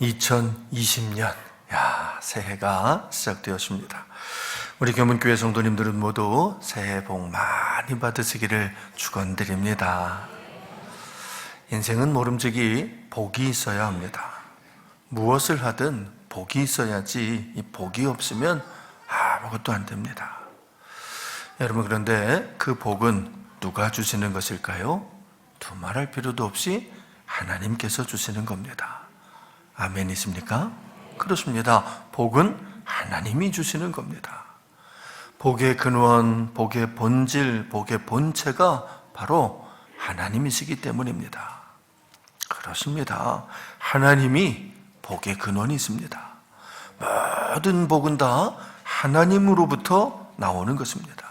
2020년, 야, 새해가 시작되었습니다. 우리 교문교회 성도님들은 모두 새해 복 많이 받으시기를 축원드립니다. 인생은 모름지기 복이 있어야 합니다. 무엇을 하든 복이 있어야지 이 복이 없으면 아무것도 안 됩니다. 여러분 그런데 그 복은 누가 주시는 것일까요? 두말할 필요도 없이 하나님께서 주시는 겁니다. 아멘이십니까? 그렇습니다. 복은 하나님이 주시는 겁니다. 복의 근원, 복의 본질, 복의 본체가 바로 하나님이시기 때문입니다. 그렇습니다. 하나님이 복의 근원이 있습니다. 모든 복은 다 하나님으로부터 나오는 것입니다.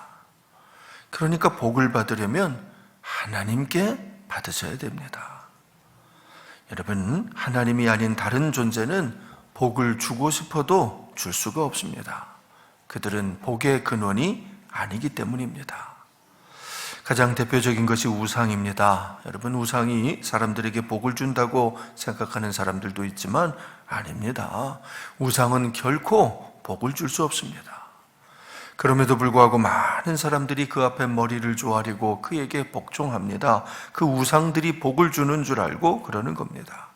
그러니까 복을 받으려면 하나님께 받으셔야 됩니다. 여러분, 하나님이 아닌 다른 존재는 복을 주고 싶어도 줄 수가 없습니다. 그들은 복의 근원이 아니기 때문입니다. 가장 대표적인 것이 우상입니다. 여러분, 우상이 사람들에게 복을 준다고 생각하는 사람들도 있지만 아닙니다. 우상은 결코 복을 줄 수 없습니다. 그럼에도 불구하고 많은 사람들이 그 앞에 머리를 조아리고 그에게 복종합니다. 그 우상들이 복을 주는 줄 알고 그러는 겁니다.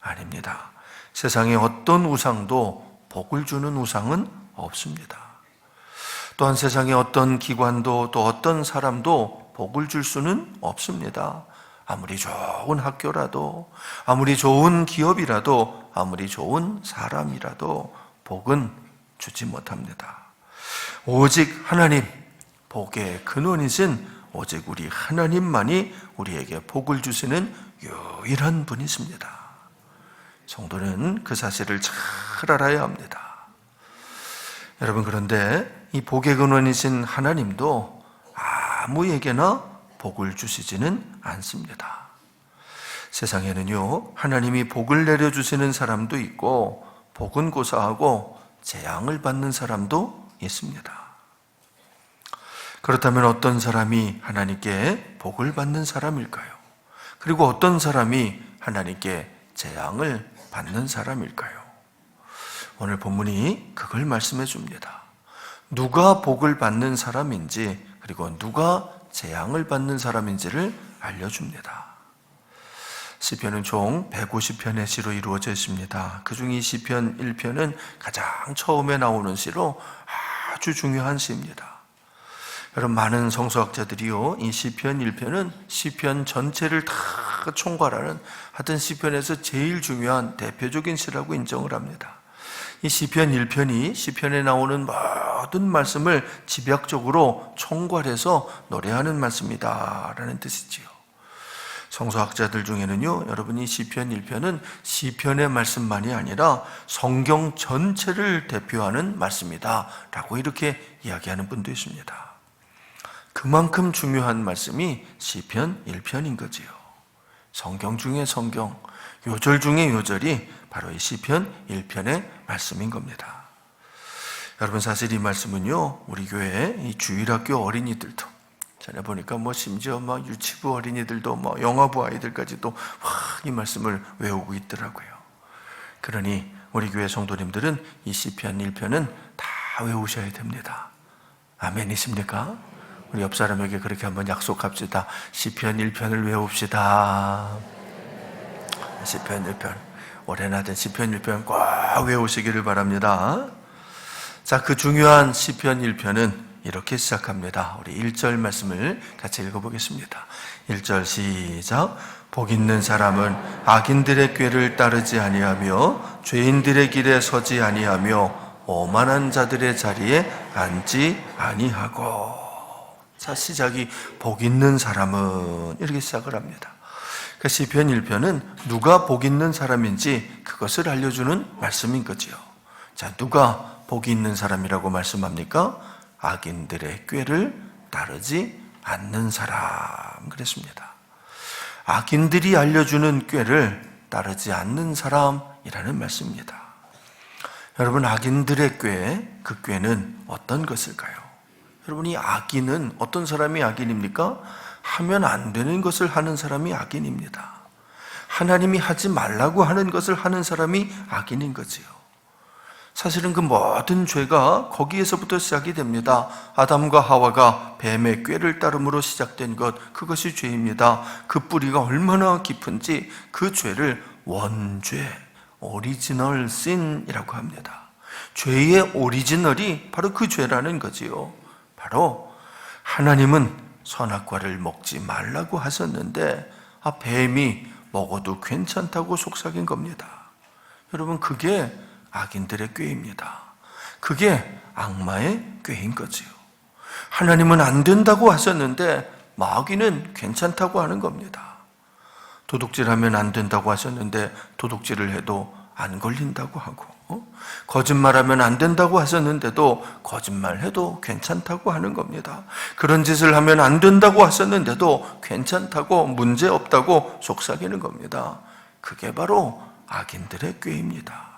아닙니다. 세상에 어떤 우상도 복을 주는 우상은 없습니다. 또한 세상에 어떤 기관도 또 어떤 사람도 복을 줄 수는 없습니다. 아무리 좋은 학교라도, 아무리 좋은 기업이라도, 아무리 좋은 사람이라도 복은 주지 못합니다. 오직 하나님, 복의 근원이신 오직 우리 하나님만이 우리에게 복을 주시는 유일한 분이십니다. 성도는 그 사실을 잘 알아야 합니다. 여러분, 그런데 이 복의 근원이신 하나님도 아무에게나 복을 주시지는 않습니다. 세상에는요, 하나님이 복을 내려주시는 사람도 있고, 복은 고사하고 재앙을 받는 사람도 있습니다. 그렇다면 어떤 사람이 하나님께 복을 받는 사람일까요? 그리고 어떤 사람이 하나님께 재앙을 받는 사람일까요? 오늘 본문이 그걸 말씀해 줍니다. 누가 복을 받는 사람인지 그리고 누가 재앙을 받는 사람인지를 알려줍니다. 시편은 총 150편의 시로 이루어져 있습니다. 그중 이 시편 1편은 가장 처음에 나오는 시로 아주 중요한 시입니다. 여러분 많은 성서학자들이요 이 시편 1편은 시편 전체를 다 총괄하는 하여튼 시편에서 제일 중요한 대표적인 시라고 인정을 합니다. 이 시편 1편이 시편에 나오는 모든 말씀을 집약적으로 총괄해서 노래하는 말씀이다라는 뜻이지요. 성서학자들 중에는요, 여러분이 시편 1편은 시편의 말씀만이 아니라 성경 전체를 대표하는 말씀이다라고 이렇게 이야기하는 분도 있습니다. 그만큼 중요한 말씀이 시편 1편인 거지요. 성경 중에 성경, 요절 중에 요절이 바로 이 시편 1편의 말씀인 겁니다. 여러분 사실 이 말씀은요, 우리 교회 이 주일학교 어린이들도 전에 보니까 뭐 심지어 막 유치부 어린이들도 뭐 영어부 아이들까지도 이 말씀을 외우고 있더라고요. 그러니 우리 교회 성도님들은 이 시편 1편은 다 외우셔야 됩니다. 아멘이십니까? 우리 옆 사람에게 그렇게 한번 약속합시다. 시편 1편을 외웁시다. 시편 1편. 올해나 된 시편 1편 꼭 외우시기를 바랍니다. 자, 그 중요한 시편 1편은 이렇게 시작합니다. 우리 1절 말씀을 같이 읽어보겠습니다. 1절 시작. 복 있는 사람은 악인들의 꾀를 따르지 아니하며 죄인들의 길에 서지 아니하며 오만한 자들의 자리에 앉지 아니하고. 자, 시작이 복 있는 사람은 이렇게 시작을 합니다. 그 시편 1편은 누가 복 있는 사람인지 그것을 알려주는 말씀인 거지요. 자, 누가 복이 있는 사람이라고 말씀합니까? 악인들의 꾀를 따르지 않는 사람 그랬습니다. 악인들이 알려주는 꾀를 따르지 않는 사람이라는 말씀입니다. 여러분 악인들의 꾀, 그 꾀는 어떤 것일까요? 여러분 이 악인은 어떤 사람이 악인입니까? 하면 안 되는 것을 하는 사람이 악인입니다. 하나님이 하지 말라고 하는 것을 하는 사람이 악인인 거지요. 사실은 그 모든 죄가 거기에서부터 시작이 됩니다. 아담과 하와가 뱀의 꾀를 따름으로 시작된 것, 그것이 죄입니다. 그 뿌리가 얼마나 깊은지 그 죄를 원죄, 오리지널 신이라고 합니다. 죄의 오리지널이 바로 그 죄라는 거지요. 바로 하나님은 선악과를 먹지 말라고 하셨는데 아, 뱀이 먹어도 괜찮다고 속삭인 겁니다. 여러분 그게 악인들의 꾀입니다. 그게 악마의 꾀인 거지요. 하나님은 안 된다고 하셨는데 마귀는 괜찮다고 하는 겁니다. 도둑질하면 안 된다고 하셨는데 도둑질을 해도 안 걸린다고 하고 어? 거짓말하면 안 된다고 하셨는데도 거짓말해도 괜찮다고 하는 겁니다. 그런 짓을 하면 안 된다고 하셨는데도 괜찮다고 문제 없다고 속삭이는 겁니다. 그게 바로 악인들의 꾀입니다.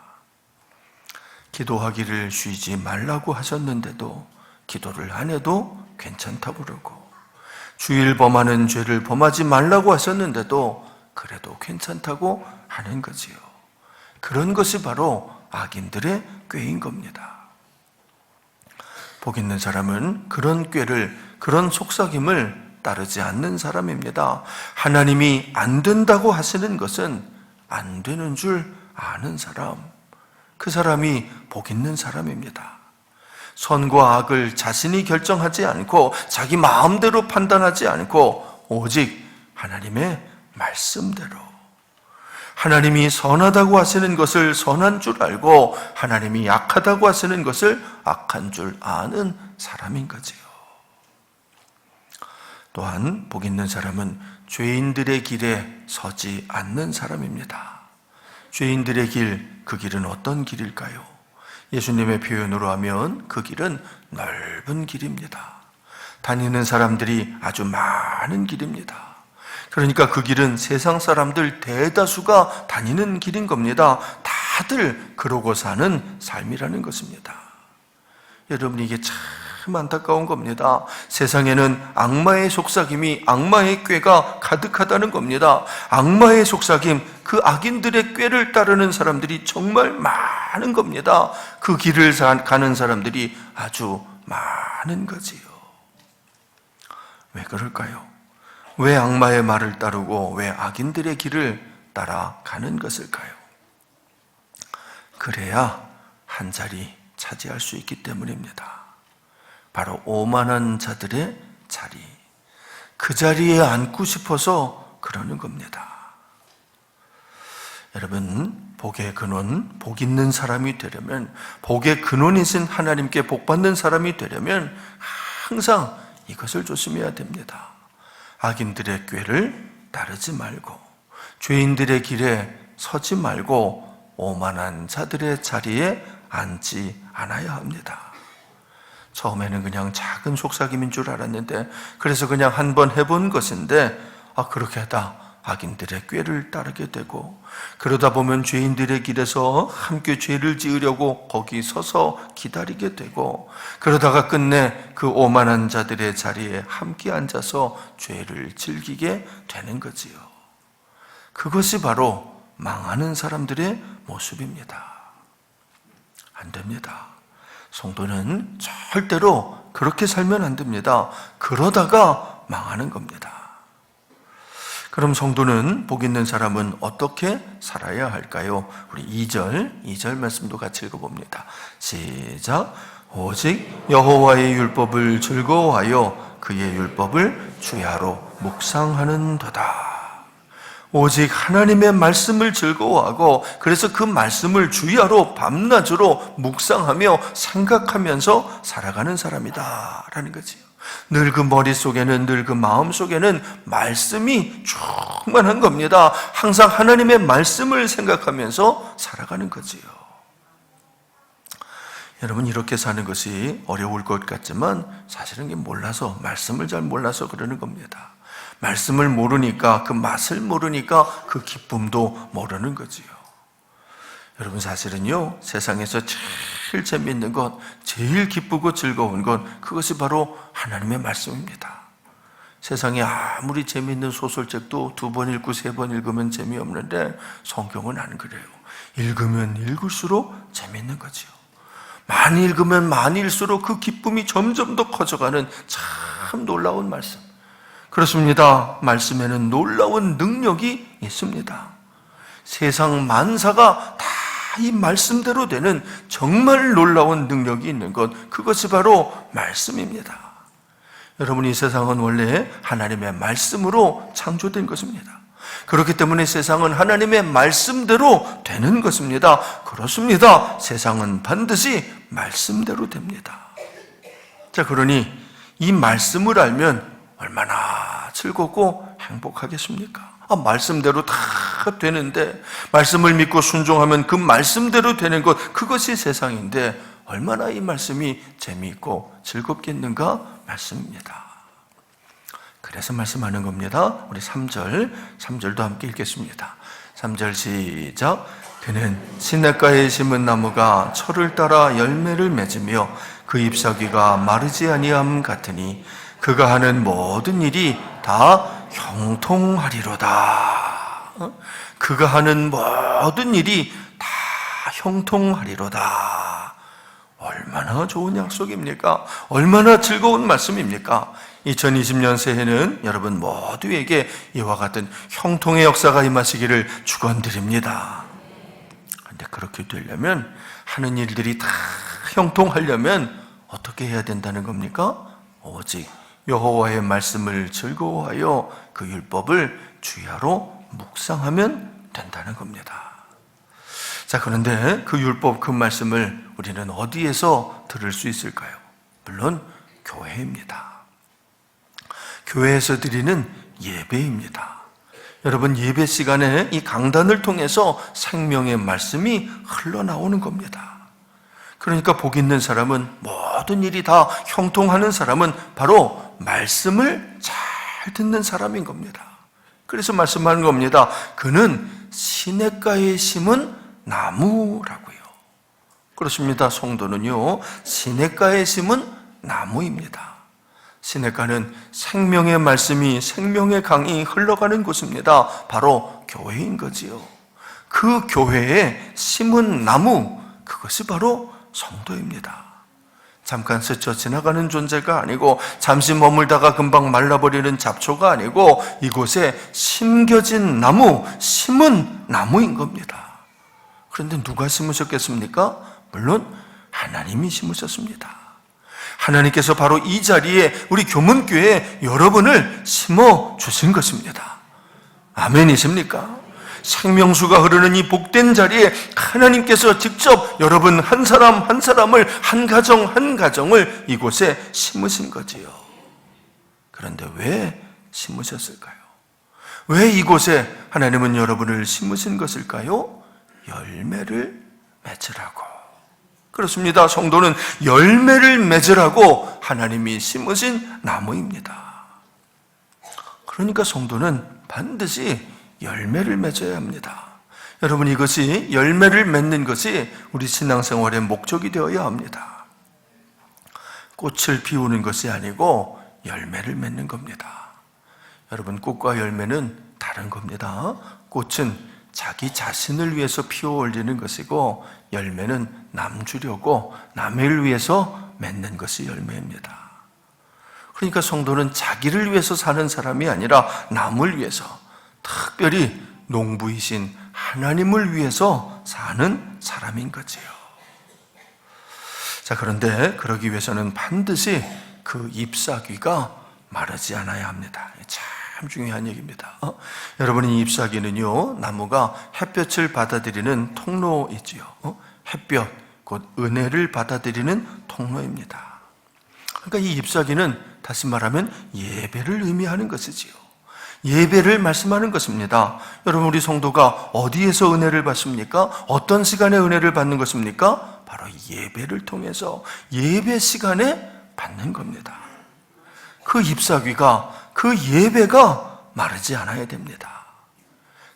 기도하기를 쉬지 말라고 하셨는데도 기도를 안 해도 괜찮다고 그러고 주일 범하는 죄를 범하지 말라고 하셨는데도 그래도 괜찮다고 하는 거지요. 그런 것이 바로 악인들의 꾀인 겁니다. 복 있는 사람은 그런 꾀를, 그런 속삭임을 따르지 않는 사람입니다. 하나님이 안 된다고 하시는 것은 안 되는 줄 아는 사람. 그 사람이 복 있는 사람입니다. 선과 악을 자신이 결정하지 않고 자기 마음대로 판단하지 않고 오직 하나님의 말씀대로 하나님이 선하다고 하시는 것을 선한 줄 알고 하나님이 악하다고 하시는 것을 악한 줄 아는 사람인 거지요. 또한 복 있는 사람은 죄인들의 길에 서지 않는 사람입니다. 죄인들의 길, 그 길은 어떤 길일까요? 예수님의 표현으로 하면 그 길은 넓은 길입니다. 다니는 사람들이 아주 많은 길입니다. 그러니까 그 길은 세상 사람들 대다수가 다니는 길인 겁니다. 다들 그러고 사는 삶이라는 것입니다. 여러분, 이게 참 안타까운 겁니다. 세상에는 악마의 속삭임이, 악마의 꾀가 가득하다는 겁니다. 악마의 속삭임, 그 악인들의 꾀를 따르는 사람들이 정말 많은 겁니다. 그 길을 가는 사람들이 아주 많은 거지요. 왜 그럴까요? 왜 악마의 말을 따르고 왜 악인들의 길을 따라가는 것일까요? 그래야 한 자리 차지할 수 있기 때문입니다. 바로 오만한 자들의 자리. 그 자리에 앉고 싶어서 그러는 겁니다. 여러분, 복의 근원, 복 있는 사람이 되려면, 복의 근원이신 하나님께 복 받는 사람이 되려면 항상 이것을 조심해야 됩니다. 악인들의 꾀를 따르지 말고 죄인들의 길에 서지 말고 오만한 자들의 자리에 앉지 않아야 합니다. 처음에는 그냥 작은 속삭임인 줄 알았는데 그래서 그냥 한 번 해본 것인데 아 그렇게 하다 악인들의 꾀를 따르게 되고 그러다 보면 죄인들의 길에서 함께 죄를 지으려고 거기 서서 기다리게 되고 그러다가 끝내 그 오만한 자들의 자리에 함께 앉아서 죄를 즐기게 되는 거지요. 그것이 바로 망하는 사람들의 모습입니다. 안 됩니다. 성도는 절대로 그렇게 살면 안 됩니다. 그러다가 망하는 겁니다. 그럼 성도는 복 있는 사람은 어떻게 살아야 할까요? 우리 2절, 2절 말씀도 같이 읽어봅니다. 시작. 오직 여호와의 율법을 즐거워하여 그의 율법을 주야로 묵상하는도다. 오직 하나님의 말씀을 즐거워하고 그래서 그 말씀을 주야로 밤낮으로 묵상하며 생각하면서 살아가는 사람이다. 라는 거지요. 늘 그 머릿속에는 늘 그 마음속에는 말씀이 충만한 겁니다. 항상 하나님의 말씀을 생각하면서 살아가는 거지요. 여러분 이렇게 사는 것이 어려울 것 같지만 사실은 게 몰라서 말씀을 잘 몰라서 그러는 겁니다. 말씀을 모르니까 그 맛을 모르니까 그 기쁨도 모르는 거지요. 여러분 사실은요 세상에서 제일 재미있는 것, 제일 기쁘고 즐거운 것 그것이 바로 하나님의 말씀입니다. 세상에 아무리 재미있는 소설책도 두 번 읽고 세 번 읽으면 재미없는데 성경은 안 그래요. 읽으면 읽을수록 재미있는 거지요. 많이 읽으면 많이 읽을수록 그 기쁨이 점점 더 커져가는 참 놀라운 말씀. 그렇습니다. 말씀에는 놀라운 능력이 있습니다. 세상 만사가 다 이 말씀대로 되는 정말 놀라운 능력이 있는 것, 그것이 바로 말씀입니다. 여러분, 이 세상은 원래 하나님의 말씀으로 창조된 것입니다. 그렇기 때문에 세상은 하나님의 말씀대로 되는 것입니다. 그렇습니다. 세상은 반드시 말씀대로 됩니다. 자, 그러니 이 말씀을 알면 얼마나 즐겁고 행복하겠습니까? 아, 말씀대로 다 되는데, 말씀을 믿고 순종하면 그 말씀대로 되는 것, 그것이 세상인데, 얼마나 이 말씀이 재미있고 즐겁겠는가? 말씀입니다. 그래서 말씀하는 겁니다. 우리 3절, 3절도 함께 읽겠습니다. 3절 시작. 그는 시냇가에 심은 나무가 철을 따라 열매를 맺으며 그 잎사귀가 마르지 아니함 같으니 그가 하는 모든 일이 다 형통하리로다. 어? 그가 하는 모든 일이 다 형통하리로다. 얼마나 좋은 약속입니까? 얼마나 즐거운 말씀입니까? 2020년 새해는 여러분 모두에게 이와 같은 형통의 역사가 임하시기를 축원드립니다. 근데 그렇게 되려면 하는 일들이 다 형통하려면 어떻게 해야 된다는 겁니까? 오직 여호와의 말씀을 즐거워하여 그 율법을 주야로 묵상하면 된다는 겁니다. 자, 그런데 그 율법, 그 말씀을 우리는 어디에서 들을 수 있을까요? 물론 교회입니다. 교회에서 드리는 예배입니다. 여러분, 예배 시간에 이 강단을 통해서 생명의 말씀이 흘러나오는 겁니다. 그러니까 복 있는 사람은 모든 일이 다 형통하는 사람은 바로 말씀을 잘 듣는 사람인 겁니다. 그래서 말씀하는 겁니다. 그는 시냇가에 심은 나무라고요. 그렇습니다. 성도는요, 시냇가에 심은 나무입니다. 시냇가는 생명의 말씀이 생명의 강이 흘러가는 곳입니다. 바로 교회인 거지요. 그 교회에 심은 나무, 그것이 바로 성도입니다. 잠깐 스쳐 지나가는 존재가 아니고 잠시 머물다가 금방 말라버리는 잡초가 아니고 이곳에 심겨진 나무, 심은 나무인 겁니다. 그런데 누가 심으셨겠습니까? 물론 하나님이 심으셨습니다. 하나님께서 바로 이 자리에 우리 교문교회 여러분을 심어 주신 것입니다. 아멘이십니까? 생명수가 흐르는 이 복된 자리에 하나님께서 직접 여러분 한 사람 한 사람을 한 가정 한 가정을 이곳에 심으신 거지요. 그런데 왜 심으셨을까요? 왜 이곳에 하나님은 여러분을 심으신 것일까요? 열매를 맺으라고. 그렇습니다. 성도는 열매를 맺으라고 하나님이 심으신 나무입니다. 그러니까 성도는 반드시 열매를 맺어야 합니다. 여러분 이것이 열매를 맺는 것이 우리 신앙생활의 목적이 되어야 합니다. 꽃을 피우는 것이 아니고 열매를 맺는 겁니다. 여러분 꽃과 열매는 다른 겁니다. 꽃은 자기 자신을 위해서 피워 올리는 것이고 열매는 남 주려고 남을 위해서 맺는 것이 열매입니다. 그러니까 성도는 자기를 위해서 사는 사람이 아니라 남을 위해서 특별히 농부이신 하나님을 위해서 사는 사람인 거지요. 자, 그런데 그러기 위해서는 반드시 그 잎사귀가 마르지 않아야 합니다. 참 중요한 얘기입니다. 어? 여러분, 이 잎사귀는요, 나무가 햇볕을 받아들이는 통로이지요. 어? 햇볕, 곧 은혜를 받아들이는 통로입니다. 그러니까 이 잎사귀는 다시 말하면 예배를 의미하는 것이지요. 예배를 말씀하는 것입니다. 여러분, 우리 성도가 어디에서 은혜를 받습니까? 어떤 시간에 은혜를 받는 것입니까? 바로 예배를 통해서 예배 시간에 받는 겁니다. 그 잎사귀가, 그 예배가 마르지 않아야 됩니다.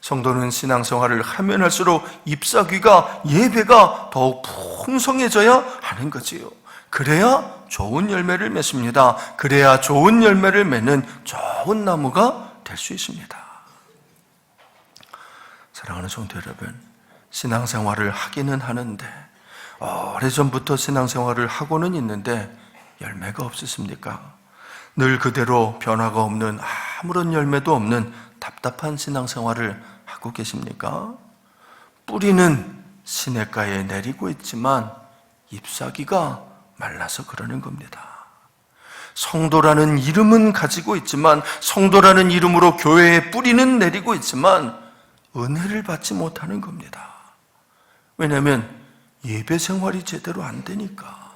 성도는 신앙생활을 하면 할수록 잎사귀가, 예배가 더욱 풍성해져야 하는 거지요. 그래야 좋은 열매를 맺습니다. 그래야 좋은 열매를 맺는 좋은 나무가 될 수 있습니다. 사랑하는 성도 여러분, 신앙생활을 하기는 하는데 오래전부터 신앙생활을 하고는 있는데 열매가 없으십니까? 늘 그대로 변화가 없는 아무런 열매도 없는 답답한 신앙생활을 하고 계십니까? 뿌리는 시냇가에 내리고 있지만 잎사귀가 말라서 그러는 겁니다. 성도라는 이름은 가지고 있지만 성도라는 이름으로 교회에 뿌리는 내리고 있지만 은혜를 받지 못하는 겁니다. 왜냐하면 예배 생활이 제대로 안 되니까.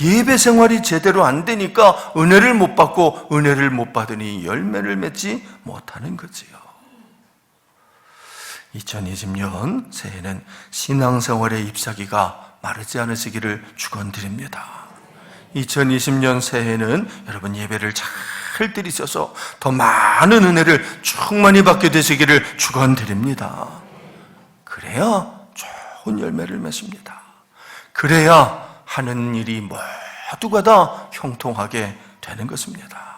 예배 생활이 제대로 안 되니까 은혜를 못 받고 은혜를 못 받으니 열매를 맺지 못하는 거지요. 2020년 새해는 신앙생활의 잎사귀가 마르지 않으시기를 축원드립니다. 2020년 새해는 여러분 예배를 잘 드리셔서 더 많은 은혜를 충만히 받게 되시기를 축원드립니다. 그래야 좋은 열매를 맺습니다. 그래야 하는 일이 모두가 다 형통하게 되는 것입니다.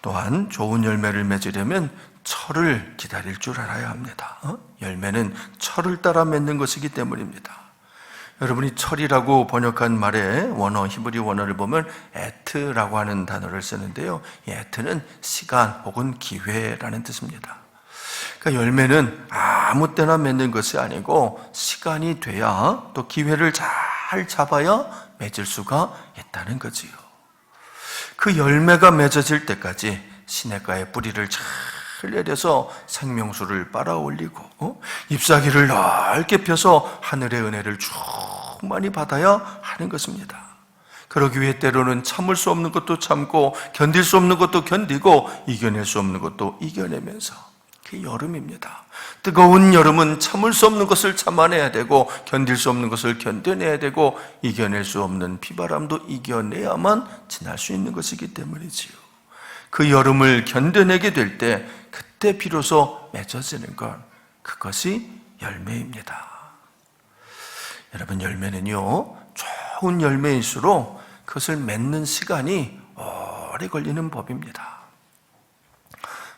또한 좋은 열매를 맺으려면 철을 기다릴 줄 알아야 합니다. 어? 열매는 철을 따라 맺는 것이기 때문입니다. 여러분이 철이라고 번역한 말의 원어 히브리 원어를 보면 에트라고 하는 단어를 쓰는데요. 이 에트는 시간 혹은 기회라는 뜻입니다. 그러니까 열매는 아무 때나 맺는 것이 아니고 시간이 돼야 또 기회를 잘 잡아야 맺을 수가 있다는 거지요. 그 열매가 맺어질 때까지 시냇가에 뿌리를 잘 내려서 생명수를 빨아 올리고 어? 잎사귀를 넓게 펴서 하늘의 은혜를 충만히 받아야 하는 것입니다. 그러기 위해 때로는 참을 수 없는 것도 참고 견딜 수 없는 것도 견디고 이겨낼 수 없는 것도 이겨내면서 그게 여름입니다. 뜨거운 여름은 참을 수 없는 것을 참아내야 되고 견딜 수 없는 것을 견뎌내야 되고 이겨낼 수 없는 비바람도 이겨내야만 지날 수 있는 것이기 때문이지요. 그 여름을 견뎌내게 될 때 그때 비로소 맺어지는 것 그것이 열매입니다. 여러분 열매는요 좋은 열매일수록 그것을 맺는 시간이 오래 걸리는 법입니다.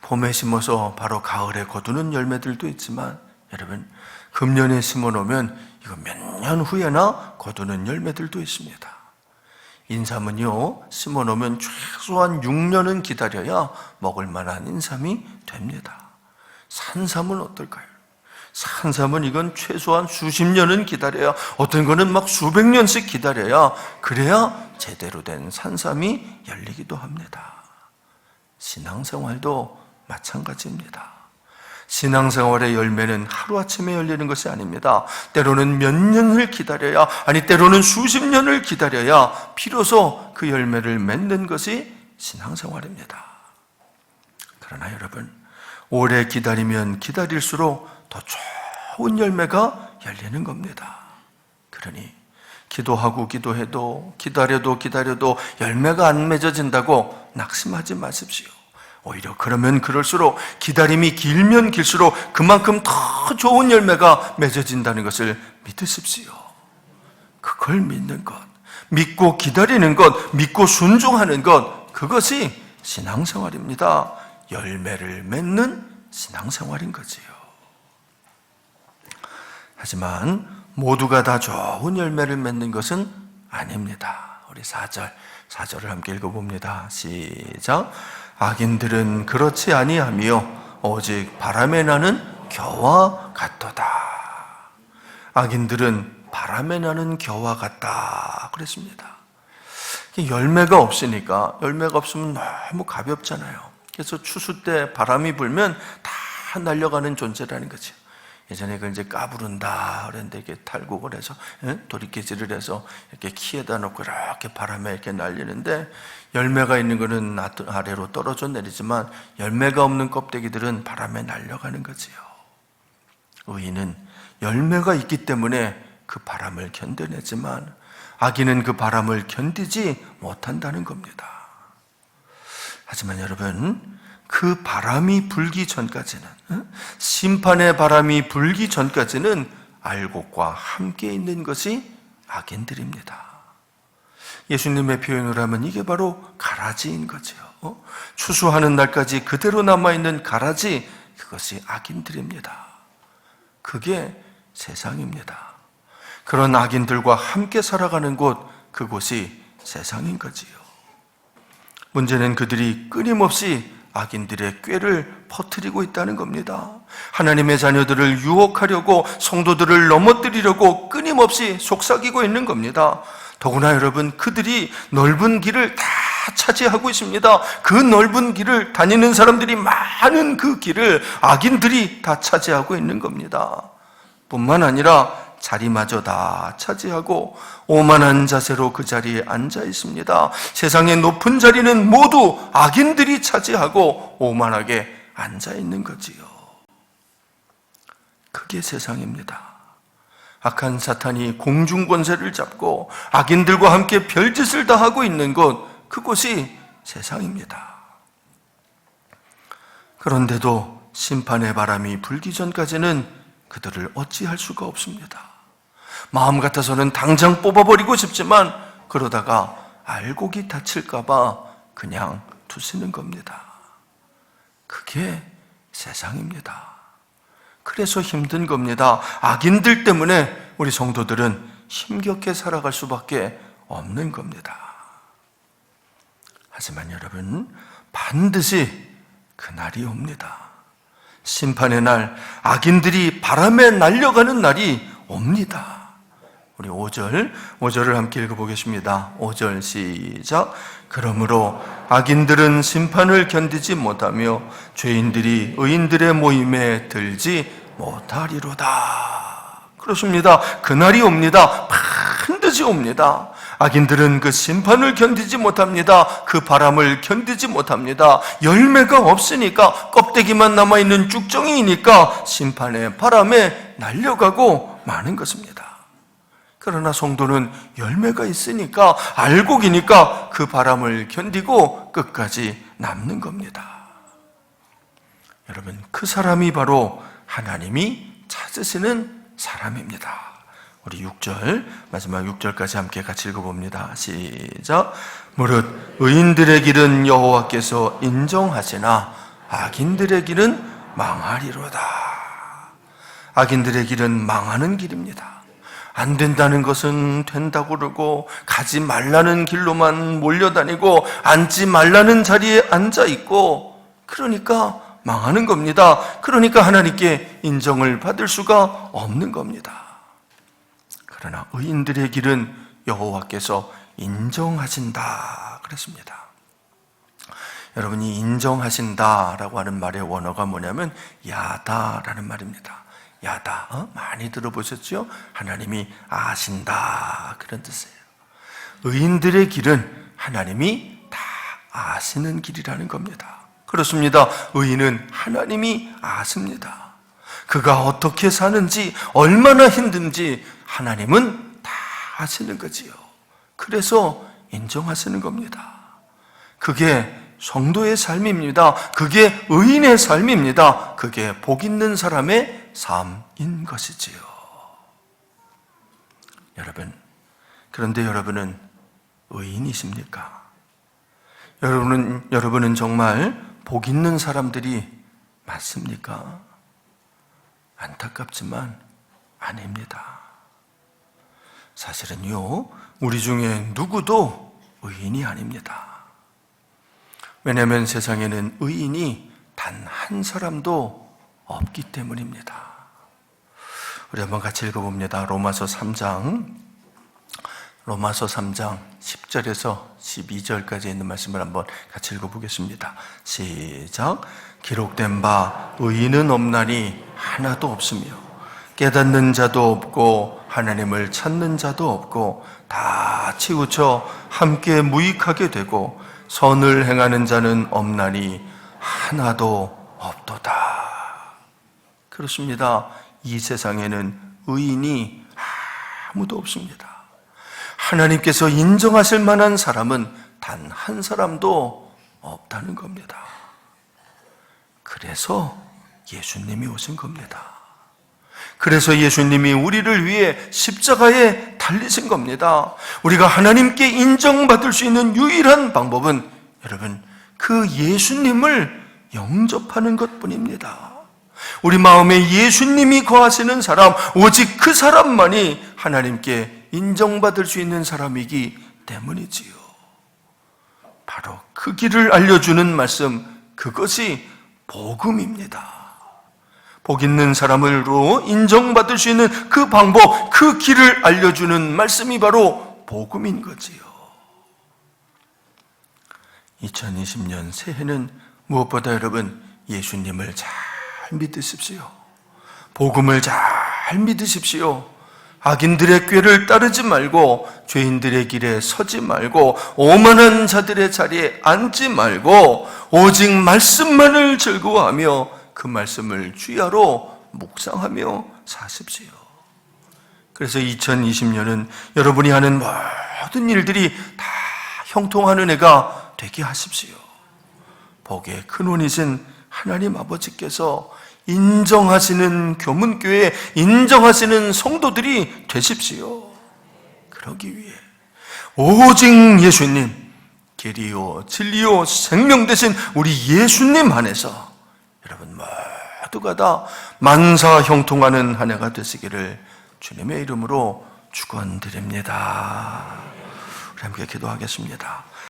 봄에 심어서 바로 가을에 거두는 열매들도 있지만 여러분 금년에 심어 놓으면 이거 몇 년 후에나 거두는 열매들도 있습니다. 인삼은요, 심어 놓으면 최소한 6년은 기다려야 먹을 만한 인삼이 됩니다. 산삼은 어떨까요? 산삼은 이건 최소한 수십 년은 기다려야, 어떤 거는 막 수백 년씩 기다려야, 그래야 제대로 된 산삼이 열리기도 합니다. 신앙생활도 마찬가지입니다. 신앙생활의 열매는 하루아침에 열리는 것이 아닙니다. 때로는 몇 년을 기다려야, 아니, 때로는 수십 년을 기다려야 비로소 그 열매를 맺는 것이 신앙생활입니다. 그러나 여러분, 오래 기다리면 기다릴수록 더 좋은 열매가 열리는 겁니다. 그러니, 기도하고 기도해도, 기다려도 기다려도 열매가 안 맺어진다고 낙심하지 마십시오. 오히려 그러면 그럴수록 기다림이 길면 길수록 그만큼 더 좋은 열매가 맺어진다는 것을 믿으십시오. 그걸 믿는 것, 믿고 기다리는 것, 믿고 순종하는 것, 그것이 신앙생활입니다. 열매를 맺는 신앙생활인 거지요. 하지만 모두가 다 좋은 열매를 맺는 것은 아닙니다. 우리 4절, 4절을 함께 읽어봅니다. 시작. 악인들은 그렇지 아니하며 오직 바람에 나는 겨와 같도다. 악인들은 바람에 나는 겨와 같다. 그랬습니다. 열매가 없으니까 열매가 없으면 너무 가볍잖아요. 그래서 추수 때 바람이 불면 다 날려가는 존재라는 거죠. 예전에 그 이제 까부른다 그랬는데 이렇게 탈곡을 해서 예? 도리깨질을 해서 이렇게 키에다 놓고 이렇게 바람에 이렇게 날리는데 열매가 있는 거는 아래로 떨어져 내리지만 열매가 없는 껍데기들은 바람에 날려가는 거지요. 의인은 열매가 있기 때문에 그 바람을 견뎌내지만 악인은 그 바람을 견디지 못한다는 겁니다. 하지만 여러분 그 바람이 불기 전까지는 심판의 바람이 불기 전까지는 알곡과 함께 있는 것이 악인들입니다. 예수님의 표현을 하면 이게 바로 가라지인 거죠. 어? 추수하는 날까지 그대로 남아있는 가라지, 그것이 악인들입니다. 그게 세상입니다. 그런 악인들과 함께 살아가는 곳, 그곳이 세상인 거지요. 문제는 그들이 끊임없이 악인들의 꾀를 퍼뜨리고 있다는 겁니다. 하나님의 자녀들을 유혹하려고 성도들을 넘어뜨리려고 끊임없이 속삭이고 있는 겁니다. 더구나 여러분, 그들이 넓은 길을 다 차지하고 있습니다. 그 넓은 길을 다니는 사람들이 많은 그 길을 악인들이 다 차지하고 있는 겁니다. 뿐만 아니라 자리마저 다 차지하고 오만한 자세로 그 자리에 앉아 있습니다. 세상의 높은 자리는 모두 악인들이 차지하고 오만하게 앉아 있는 거지요. 그게 세상입니다. 악한 사탄이 공중 권세를 잡고 악인들과 함께 별짓을 다 하고 있는 곳, 그곳이 세상입니다. 그런데도 심판의 바람이 불기 전까지는 그들을 어찌할 수가 없습니다. 마음 같아서는 당장 뽑아버리고 싶지만 그러다가 알곡이 다칠까봐 그냥 두시는 겁니다. 그게 세상입니다. 그래서 힘든 겁니다. 악인들 때문에 우리 성도들은 힘겹게 살아갈 수밖에 없는 겁니다. 하지만 여러분, 반드시 그날이 옵니다. 심판의 날, 악인들이 바람에 날려가는 날이 옵니다. 우리 5절, 5절을 함께 읽어보겠습니다. 5절 시작. 그러므로 악인들은 심판을 견디지 못하며 죄인들이 의인들의 모임에 들지 못하리로다. 그렇습니다. 그날이 옵니다. 반드시 옵니다. 악인들은 그 심판을 견디지 못합니다. 그 바람을 견디지 못합니다. 열매가 없으니까 껍데기만 남아있는 쭉정이니까 심판의 바람에 날려가고 마는 것입니다. 그러나 성도는 열매가 있으니까 알곡이니까 그 바람을 견디고 끝까지 남는 겁니다. 여러분, 그 사람이 바로 하나님이 찾으시는 사람입니다. 우리 6절, 마지막 6절까지 함께 같이 읽어봅니다. 시작. 무릇 의인들의 길은 여호와께서 인정하시나 악인들의 길은 망하리로다. 악인들의 길은 망하는 길입니다. 안 된다는 것은 된다고 그러고 가지 말라는 길로만 몰려다니고 앉지 말라는 자리에 앉아 있고 그러니까 망하는 겁니다. 그러니까 하나님께 인정을 받을 수가 없는 겁니다. 그러나 의인들의 길은 여호와께서 인정하신다 그랬습니다. 여러분이 인정하신다라고 하는 말의 원어가 뭐냐면 야다라는 말입니다. 야다 어? 많이 들어보셨죠? 하나님이 아신다 그런 뜻이에요. 의인들의 길은 하나님이 다 아시는 길이라는 겁니다. 그렇습니다. 의인은 하나님이 아십니다. 그가 어떻게 사는지 얼마나 힘든지 하나님은 다 아시는 거지요. 그래서 인정하시는 겁니다. 그게 성도의 삶입니다. 그게 의인의 삶입니다. 그게 복 있는 사람의 삶인 것이지요. 여러분, 그런데 여러분은 의인이십니까? 여러분은, 여러분은 정말 복 있는 사람들이 맞습니까? 안타깝지만 아닙니다. 사실은요, 우리 중에 누구도 의인이 아닙니다. 왜냐하면 세상에는 의인이 단 한 사람도 없기 때문입니다. 우리 한번 같이 읽어봅니다. 로마서 3장, 로마서 3장 10절에서 12절까지 있는 말씀을 한번 같이 읽어보겠습니다. 시작. 기록된 바 의인은 없나니 하나도 없으며 깨닫는 자도 없고 하나님을 찾는 자도 없고 다 치우쳐 함께 무익하게 되고 선을 행하는 자는 없나니 하나도 없도다. 그렇습니다. 이 세상에는 의인이 아무도 없습니다. 하나님께서 인정하실 만한 사람은 단 한 사람도 없다는 겁니다. 그래서 예수님이 오신 겁니다. 그래서 예수님이 우리를 위해 십자가에 달리신 겁니다. 우리가 하나님께 인정받을 수 있는 유일한 방법은 여러분, 그 예수님을 영접하는 것 뿐입니다. 우리 마음에 예수님이 거하시는 사람, 오직 그 사람만이 하나님께 인정받을 수 있는 사람이기 때문이지요. 바로 그 길을 알려주는 말씀, 그것이 복음입니다. 복 있는 사람으로 인정받을 수 있는 그 방법, 그 길을 알려주는 말씀이 바로 복음인 거지요. 2020년 새해는 무엇보다 여러분 예수님을 잘 믿으십시오. 복음을 잘 믿으십시오. 악인들의 꾀를 따르지 말고 죄인들의 길에 서지 말고 오만한 자들의 자리에 앉지 말고 오직 말씀만을 즐거워하며 그 말씀을 주야로 묵상하며 사십시오. 그래서 2020년은 여러분이 하는 모든 일들이 다 형통하는 해가 되게 하십시오. 복의 근원이신 하나님 아버지께서 인정하시는 교문교회 인정하시는 성도들이 되십시오. 그러기 위해 오직 예수님 길이요 진리요 생명 되신 우리 예수님 안에서 여러분 모두가 다 만사 형통하는 한 해가 되시기를 주님의 이름으로 축원드립니다. 함께 기도하겠습니다.